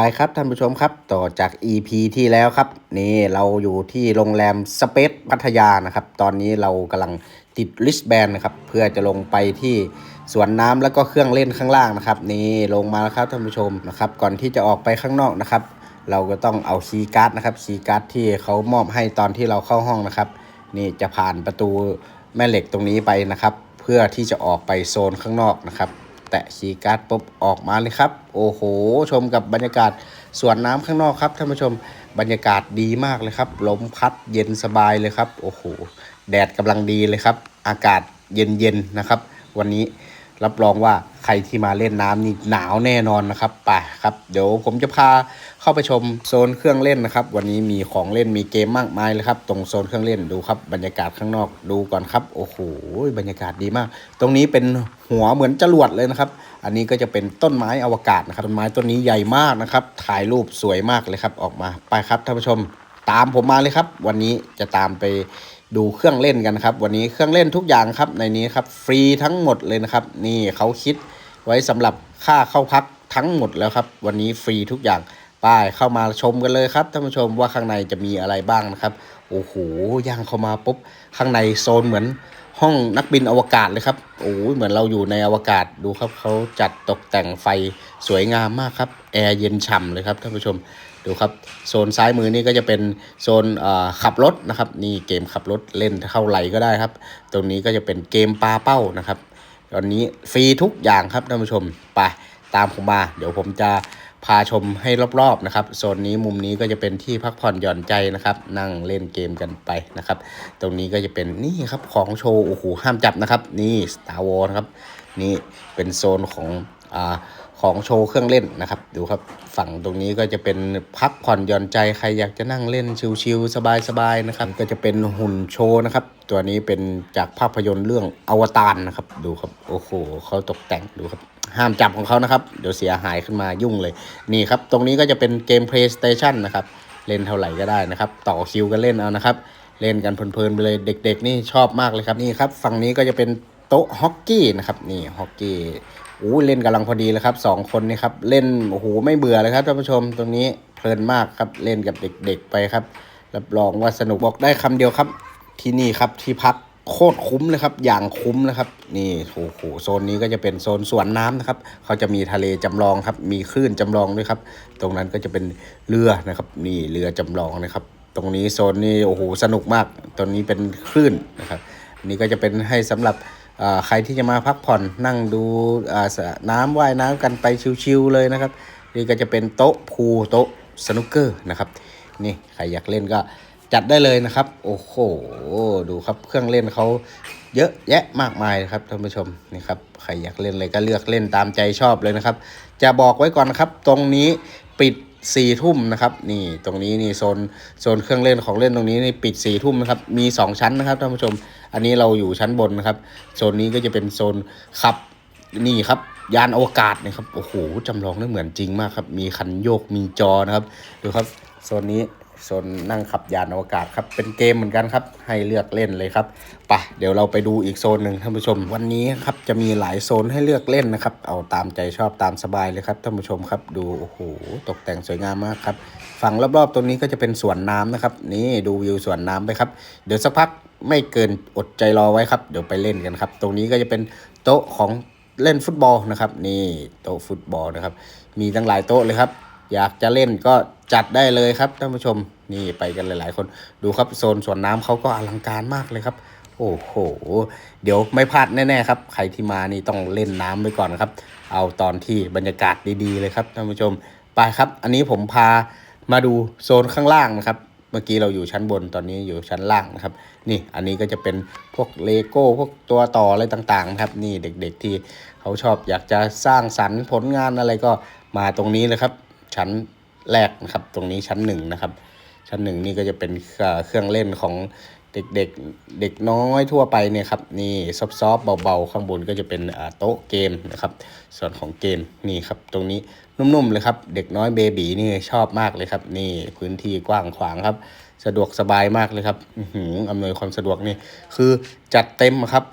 ไปครับท่านผู้ชมครับ ต่อจาก EP ที่แล้วครับ นี่เราอยู่ที่โรงแรมสเปซพัทยานะครับ ตอนนี้เรากำลังติดลิสแบนนะครับ เพื่อจะลงไปที่สวนน้ำแล้วก็เครื่องเล่นข้างล่างนะครับ นี่ลงมาแล้วครับท่านผู้ชมนะครับ ก่อนที่จะออกไปข้างนอกนะครับ เราก็ต้องเอาคีย์การ์ดนะครับคีย์การ์ดที่เขามอบให้ตอนที่เราเข้าห้องนะครับ นี่จะผ่านประตูแม่เหล็กตรงนี้ไปนะครับ เพื่อที่จะออกไปโซนข้างนอกนะครับ แตะคีย์การ์ดปุ๊บออกมาเลยครับ โอ้โห ชมกับบรรยากาศสวนน้ำข้างนอกครับท่านผู้ชมบรรยากาศดีมากเลยครับลมพัดเย็นสบายเลยครับ โอ้โห แดดกำลังดีเลยครับ อากาศเย็นๆนะครับ วันนี้ รับรองว่าใครที่มาเล่นน้ำนี่หนาวแน่นอนนะครับไปครับ เดี๋ยวผมจะพาเข้าไปชมโซนเครื่องเล่นนะครับ วันนี้มีของเล่นมีเกมมากมายเลยครับ ตรงโซนเครื่องเล่นดูครับบรรยากาศข้างนอกดูก่อนครับโอ้โหบรรยากาศดีมาก ตรงนี้เป็นหัวเหมือนจรวดเลยนะครับ อันนี้ก็จะเป็นต้นไม้อวกาศนะครับต้นไม้ต้นนี้ใหญ่มากนะครับ ถ่ายรูปสวยมากเลยครับออกมาไปครับท่านผู้ชม ตามผมมาเลยครับ วันนี้จะตามไป ดูเครื่องเล่นกันครับ วันนี้เครื่องเล่นทุกอย่างครับในนี้ครับฟรีทั้งหมดเลยนะครับ นี่เขาคิดไว้สำหรับค่าเข้าพักทั้งหมดแล้วครับ วันนี้ฟรีทุกอย่างไป้ายเข้ามาชมกันเลยครับท่านผู้ชมว่าข้างในจะมีอะไรบ้างนะครับโอ้โหย่างเข้ามาปุ๊บข้างในโซนเหมือนห้องนักบินอวกาศเลยครับโอ้ยเหมือนเราอยู่ในอวกาศดูครับเขาจัดตกแต่งไฟสวยงามมากครับ แอร์เย็นฉ่ำเลยครับท่านผู้ชมดูครับโซนซ้ายมือนี่ก็จะเป็นโซนขับรถนะครับนี่เกมขับรถเล่นเท่าไหร่ก็ได้ครับ ตรงนี้ก็จะเป็นเกมปลาเป้านะครับ ตอนนี้ฟรีทุกอย่างครับท่านผู้ชมไปตามผมมา เดี๋ยวผมจะพาชมให้รอบๆนะครับโซนนี้มุมนี้ก็จะเป็นที่พักผ่อนหย่อนใจนะครับ นั่งเล่นเกมกันไปนะครับ ตรงนี้ก็จะเป็นนี่ครับของโชว์โอ้โหห้ามจับนะครับ นี่ Star Wars นะครับนี่เป็นโซนของอ่า ของโชว์เครื่องเล่นนะครับ ดูครับฝั่งตรงนี้ก็จะเป็นพักผ่อนหย่อนใจใครอยากจะนั่งเล่นชิลๆสบายๆนะครับ ก็จะเป็นหุ่นโชว์นะครับ ตัวนี้เป็นจากภาพยนตร์เรื่องอวตารนะครับ ดูครับโอ้โหเขาตกแต่งดูครับ ห้ามจับของเขานะครับ เดี๋ยวเสียหายขึ้นมายุ่งเลยนี่ครับ ตรงนี้ก็จะเป็นเกม PlayStation นะครับเล่นเท่าไหร่ก็ได้นะครับ ต่อคิวกันเล่นเอานะครับ เล่นกันเพลินๆไปเลยเด็ก ๆ นี่ชอบมากเลยครับนี่ครับฝั่งนี้ก็จะเป็นโต๊ะฮอกกี้นะครับนี่ฮอกกี้ โอ้เล่นกำลังพอดีเลยครับสองคนนี่ครับเล่นโอ้โหไม่เบื่อเลยครับท่านผู้ชมตรงนี้เพลินมากครับเล่นกับเด็กๆไปครับรับรองว่าสนุกบอกได้คำเดียวครับ ที่นี่ครับที่พักโคตรคุ้มเลยครับ อย่างคุ้มนะครับ นี่โอ้โหโซนนี้ก็จะเป็นโซนสวนน้ำนะครับ เขาจะมีทะเลจำลองครับ มีคลื่นจำลองด้วยครับ ตรงนั้นก็จะเป็นเรือนะครับ นี่เรือจำลองนะครับ ตรงนี้โซนนี้โอ้โหสนุกมาก ตรงนี้เป็นคลื่นนะครับ นี่ก็จะเป็นให้สำหรับ ใครที่จะมาพักผ่อนนั่งดูน้ำว่ายน้ำกันไปชิวๆเลยนะครับนี่ก็จะเป็นโต๊ะพูโต๊ะสนุกเกอร์นะครับนี่ใครอยากเล่นก็จัดได้เลยนะครับ โอ้โหดูครับเครื่องเล่นเขาเยอะแยะมากมายนะครับท่านผู้ชมนี่ครับใครอยากเล่นอะไรก็เลือกเล่นตามใจชอบเลยนะครับ จะบอกไว้ก่อนนะครับ ตรงนี้ปิด สี่ทุ่มนะครับนี่ตรงนี้นี่โซนโซนเครื่องเล่นของเล่นตรงนี้นี่ปิดสี่ทุ่มนะครับมีสองชั้นนะครับท่านผู้ชม อันนี้เราอยู่ชั้นบนนะครับโซนนี้ก็จะเป็นโซนขับนี่ครับยานอวกาศนะครับโอ้โหจำลองได้เหมือนจริงมากครับ มีคันโยกมีจอนะครับดูครับโซนนี้ โซนนั่งขับยานอวกาศครับ เป็นเกมเหมือนกันครับ ให้เลือกเล่นเลยครับปะเดี๋ยวเราไปดูอีกโซนหนึ่งท่านผู้ชม วันนี้ครับจะมีหลายโซนให้เลือกเล่นนะครับ เอาตามใจชอบตามสบายเลยครับท่านผู้ชมครับ ดูโอ้โหตกแต่งสวยงามมากครับฝั่งรอบๆตรงนี้ก็จะเป็นสวนน้ำนะครับ นี่ดูวิวสวนน้ำไปครับ เดี๋ยวสักพักไม่เกินอดใจรอไว้ครับ เดี๋ยวไปเล่นกันครับ ตรงนี้ก็จะเป็นโต๊ะของเล่นฟุตบอลนะครับ นี่โต๊ะฟุตบอลนะครับ มีตั้งหลายโต๊ะเลยครับ อยากจะเล่นก็จัดได้เลยครับท่านผู้ชมนี่ไปกันหลาย ๆ คนดูครับโซนสวนน้ำเขาก็อลังการมากเลยครับ โอ้โห เดี๋ยวไม่พลาดแน่ ๆ ครับ ใครที่มานี่ต้องเล่นน้ำไปก่อนครับ เอาตอนที่บรรยากาศดีๆเลยครับท่านผู้ชมไปครับ อันนี้ผมพามาดูโซนข้างล่างนะครับ เมื่อกี้เราอยู่ชั้นบนตอนนี้อยู่ชั้นล่างนะครับ นี่อันนี้ก็จะเป็นพวกเลโก้พวกตัวต่ออะไรต่างๆครับ นี่เด็กๆที่เขาชอบอยากจะสร้างสรรค์ผลงานอะไรก็มาตรงนี้เลยครับ ชั้นแรกนะครับ ตรงนี้ชั้นหนึ่งนะครับ ชั้นหนึ่งนี่ก็จะเป็นเครื่องเล่นของเด็กๆเด็กน้อยทั่วไปเนี่ยครับนี่ซอฟๆเบาๆ ข้างบนก็จะเป็นโต๊ะเกมนะครับ ส่วนของเกมนี่ครับ ตรงนี้นุ่มๆเลยครับ เด็กน้อยเบบีนี่ชอบมากเลยครับ นี่พื้นที่กว้างขวางครับ สะดวกสบายมากเลยครับอื้อหืออำนวยความสะดวกนี่คือจัดเต็มครับ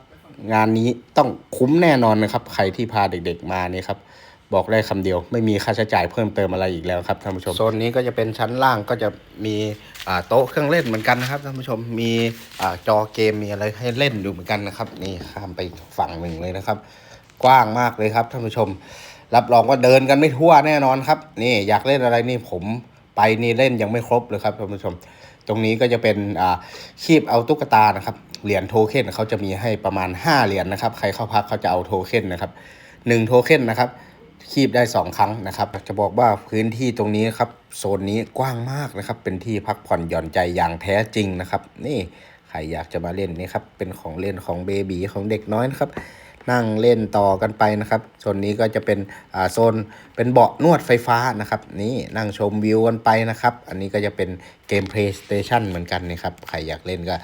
งานนี้ต้องคุ้มแน่นอนนะครับ ใครที่พาเด็กๆมานี่ครับ บอกได้คำเดียว ไม่มีค่าใช้จ่ายเพิ่มเติมอะไรอีกแล้วครับท่านผู้ชมโซนนี้ก็จะเป็นชั้นล่างก็จะมีโต๊ะเครื่องเล่นเหมือนกันนะครับท่านผู้ชมมีอจอเกมมีอะไรให้เล่นอยู่เหมือนกันนะครับ นี่ข้ามไปฝั่งหนึ่งเลยนะครับ กว้างมากเลยครับท่านผู้ชม รับรองว่าเดินกันไม่ทั่วแน่นอนครับ นี่อยากเล่นอะไรนี่ผมไปนี่เล่นยังไม่ครบเลยครับท่านผู้ชม ตรงนี้ก็จะเป็นคีบเอาตุ๊กตานะครับเหรียญโทเค็นเขาจะมีให้ประมาณ5เหรียญนะครับ ใครเข้าพักเขาจะเอาโทเค็นนะครับ1โทเค็นนะครับ คีบได้ 2 ครั้งนะครับ จะบอกว่าพื้นที่ตรงนี้ครับโซนนี้กว้างมากนะครับ เป็นที่พักผ่อนหย่อนใจอย่างแท้จริงนะครับ นี่ใครอยากจะมาเล่นนี่ครับ เป็นของเล่นของเบบีของเด็กน้อยนะครับ นั่งเล่นต่อกันไปนะครับโซนนี้ก็จะเป็นโซนเป็นเบาะนวดไฟฟ้านะครับ นี่นั่งชมวิวกันไปนะครับ อันนี้ก็จะเป็นเกม PlayStation เหมือนกันนะครับ ใครอยากเล่นก็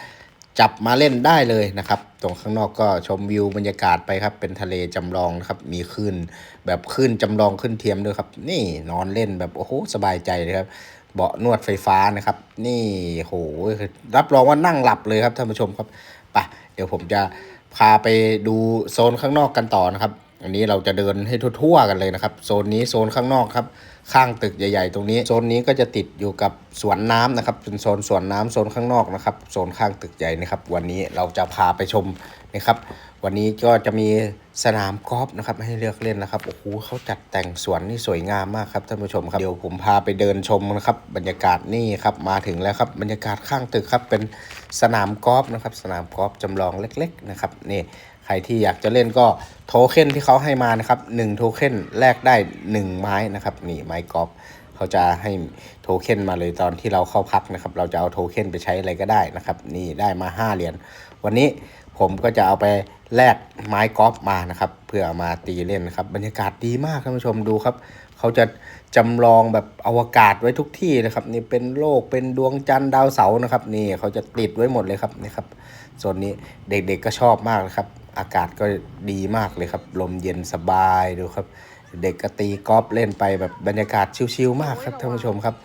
จับมาเล่นได้เลยนะครับ ตรงข้างนอกก็ชมวิวบรรยากาศไปครับ เป็นทะเลจำลองนะครับ มีคลื่นแบบคลื่นจำลองขึ้นเทียมด้วยครับ นี่นอนเล่นแบบโอ้โหสบายใจเลยครับ เบาะนวดไฟฟ้านะครับ นี่โหรับรองว่านั่งหลับเลยครับท่านผู้ชมครับไปเดี๋ยวผมจะพาไปดูโซนข้างนอกกันต่อนะครับ อันนี้เราจะเดินให้ทั่วๆกันเลยนะครับ โซนนี้โซนข้างนอกครับ ข้างตึกใหญ่ ๆ ตรงนี้โซนนี้ก็จะติดอยู่กับสวนน้ำนะครับเป็นโซนสวนน้ำโซนข้างนอกนะครับโซนข้างตึกใหญ่นะครับ วันนี้เราจะพาไปชมนะครับ วันนี้ก็จะมีสนามกอล์ฟนะครับให้เลือกเล่นนะครับโอ้โหเขาจัดแต่งสวนนี่สวยงามมากครับท่านผู้ชมครับเดี๋ยวผมพาไปเดินชมนะครับ บรรยากาศนี่ครับมาถึงแล้วครับบรรยากาศข้างตึกครับเป็นสนามกอล์ฟนะครับ สนามกอล์ฟจำลองเล็ก ๆ นะครับนี่ รที่อยากจะเล่นก็โทเค็นที่เขาให้มานะครับ1โทเค็นแลกได้ 1 ไม้นะครับนี่ไม้กอล์ฟเขาจะให้โทเค็นมาเลยตอนที่เราเข้าพักนะครับเราจะเอาโทเค็นไปใช้อะไรก็ได้นะครับนี่ได้มา 5 เหรียญวันนี้ผมก็จะเอาไปแลกไม้กอล์ฟมานะครับ เพื่อมาตีเล่นนะครับ บรรยากาศดีมากท่านผู้ชมดูครับ เขาจะจำลองแบบอวกาศไว้ทุกที่นะครับ นี่เป็นโลกเป็นดวงจันทร์ดาวเสาร์นะครับ นี่เขาจะติดไว้หมดเลยครับนี่ครับส่วนนี้เด็กๆก็ชอบมากนะครับ อากาศก็ดีมากเลยครับ ลมเย็นสบายดูครับ เด็กก็ตีกอล์ฟเล่นไปแบบบรรยากาศชิลๆมากครับท่านผู้ชมครับ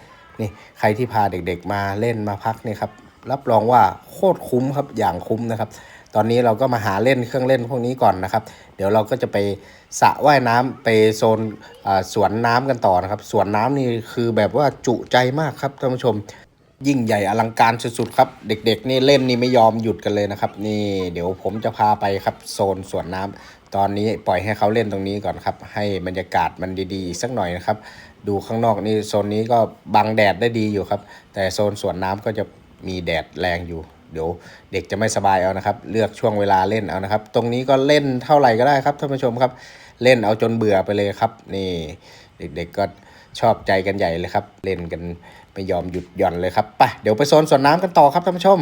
นี่ใครที่พาเด็กๆมาเล่นมาพักนี่ครับ รับรองว่าโคตรคุ้มครับอย่างคุ้มนะครับ ตอนนี้เราก็มาหาเล่นเครื่องเล่นพวกนี้ก่อนนะครับ เดี๋ยวเราก็จะไปสระว่ายน้ำไปโซนสวนน้ำกันต่อนะครับสวนน้ำนี่คือแบบว่าจุใจมากครับท่านผู้ชม ยิ่งใหญ่อลังการสุดๆครับ เด็กๆ นี่เล่นนี่ไม่ยอมหยุดกันเลยนะครับ นี่เดี๋ยวผมจะพาไปครับโซนสวนน้ำตอนนี้ปล่อยให้เขาเล่นตรงนี้ก่อนครับ ให้บรรยากาศมันดีๆ สักหน่อยนะครับ ดูข้างนอกนี่โซนนี้ก็บังแดดได้ดีอยู่ครับ แต่โซนสวนน้ำก็จะมีแดดแรงอยู่ เดี๋ยวเด็กจะไม่สบายเอานะครับ เลือกช่วงเวลาเล่นเอานะครับ ตรงนี้ก็เล่นเท่าไหร่ก็ได้ครับท่านผู้ชมครับ เล่นเอาจนเบื่อไปเลยครับ นี่ เด็กๆก็ชอบใจกันใหญ่เลยครับ เล่นกัน ไม่ยอมหยุดหย่อนเลยครับไปเดี๋ยวไปโซนสวนน้ำกันต่อครับท่านผู้ชม